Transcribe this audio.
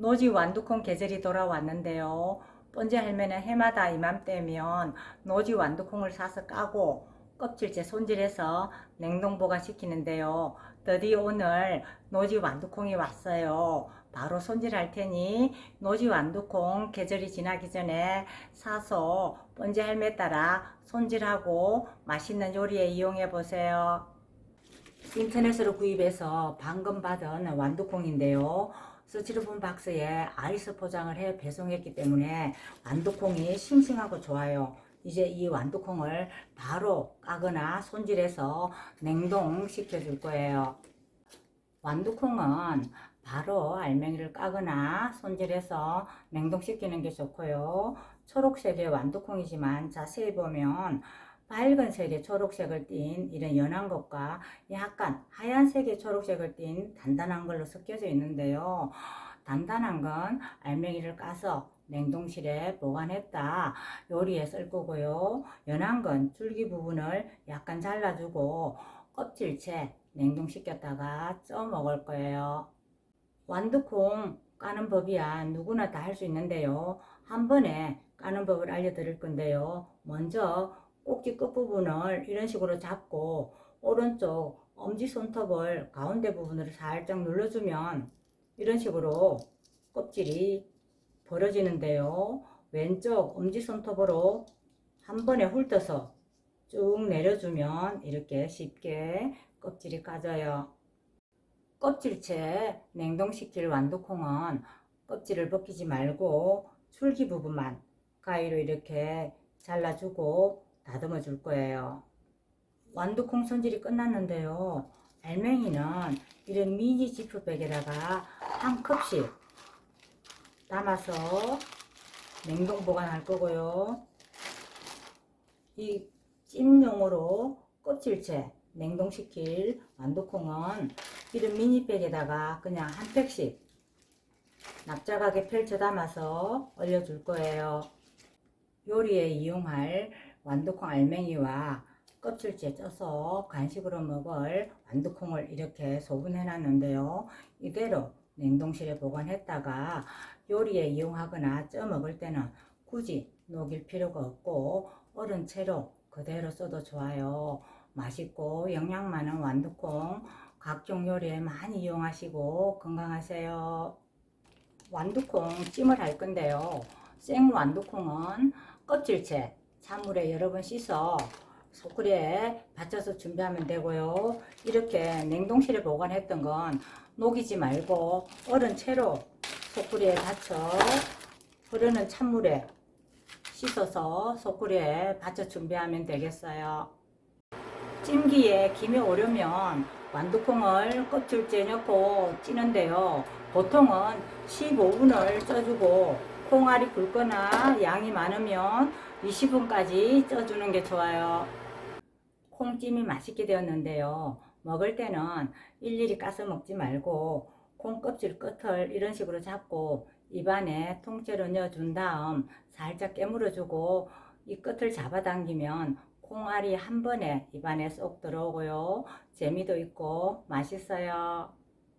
노지 완두콩 계절이 돌아왔는데요. 번제 할매는 해마다 이맘때면 노지 완두콩을 사서 까고 껍질째 손질해서 냉동 보관시키는데요. 드디어 오늘 노지 완두콩이 왔어요. 바로 손질할 테니 노지 완두콩 계절이 지나기 전에 사서 번제 할매 따라 손질하고 맛있는 요리에 이용해 보세요. 인터넷으로 구입해서 방금 받은 완두콩인데요. 스티로폼 박스에 아이스 포장을 해 배송했기 때문에 완두콩이 싱싱하고 좋아요. 이제 이 완두콩을 바로 까거나 손질해서 냉동시켜 줄 거예요. 완두콩은 바로 알맹이를 까거나 손질해서 냉동시키는 게 좋고요. 초록색의 완두콩이지만 자세히 보면 밝은색의 초록색을 띤 이런 연한 것과 약간 하얀색의 초록색을 띤 단단한 걸로 섞여져 있는데요. 단단한 건 알맹이를 까서 냉동실에 보관했다 요리에 쓸 거고요. 연한 건 줄기 부분을 약간 잘라주고 껍질채 냉동시켰다가 쪄 먹을 거예요. 완두콩 까는 법이야 누구나 다 할 수 있는데요. 한 번에 까는 법을 알려드릴 건데요. 먼저 꼭지 끝부분을 이런 식으로 잡고 오른쪽 엄지 손톱을 가운데 부분으로 살짝 눌러주면 이런 식으로 껍질이 벌어지는데요. 왼쪽 엄지 손톱으로 한 번에 훑어서 쭉 내려주면 이렇게 쉽게 껍질이 까져요. 껍질채 냉동시킬 완두콩은 껍질을 벗기지 말고 줄기 부분만 가위로 이렇게 잘라주고 다듬어 줄 거예요. 완두콩 손질이 끝났는데요. 알맹이는 이런 미니 지프백에다가 한 컵씩 담아서 냉동 보관할 거고요. 이 찜용으로 껍질채 냉동시킬 완두콩은 이런 미니백에다가 그냥 한 팩씩 납작하게 펼쳐 담아서 얼려줄 거예요. 요리에 이용할 완두콩 알맹이와 껍질째 쪄서 간식으로 먹을 완두콩을 이렇게 소분해 놨는데요. 이대로 냉동실에 보관했다가 요리에 이용하거나 쪄 먹을 때는 굳이 녹일 필요가 없고 얼은 채로 그대로 써도 좋아요. 맛있고 영양 많은 완두콩 각종 요리에 많이 이용하시고 건강하세요. 완두콩 찜을 할 건데요. 생 완두콩은 껍질채 찬물에 여러 번 씻어 소쿠리에 받쳐서 준비하면 되고요. 이렇게 냉동실에 보관했던 건 녹이지 말고 얼은 채로 소쿠리에 받쳐 흐르는 찬물에 씻어서 소쿠리에 받쳐 준비하면 되겠어요. 찜기에 김이 오려면 완두콩을 껍질째 넣고 찌는데요. 보통은 15분을 쪄주고 콩알이 굵거나 양이 많으면 20분까지 쪄주는 게 좋아요. 콩찜이 맛있게 되었는데요. 먹을 때는 일일이 까서 먹지 말고 콩 껍질 끝을 이런 식으로 잡고 입안에 통째로 넣어준 다음 살짝 깨물어주고 이 끝을 잡아당기면 콩알이 한 번에 입안에 쏙 들어오고요. 재미도 있고 맛있어요.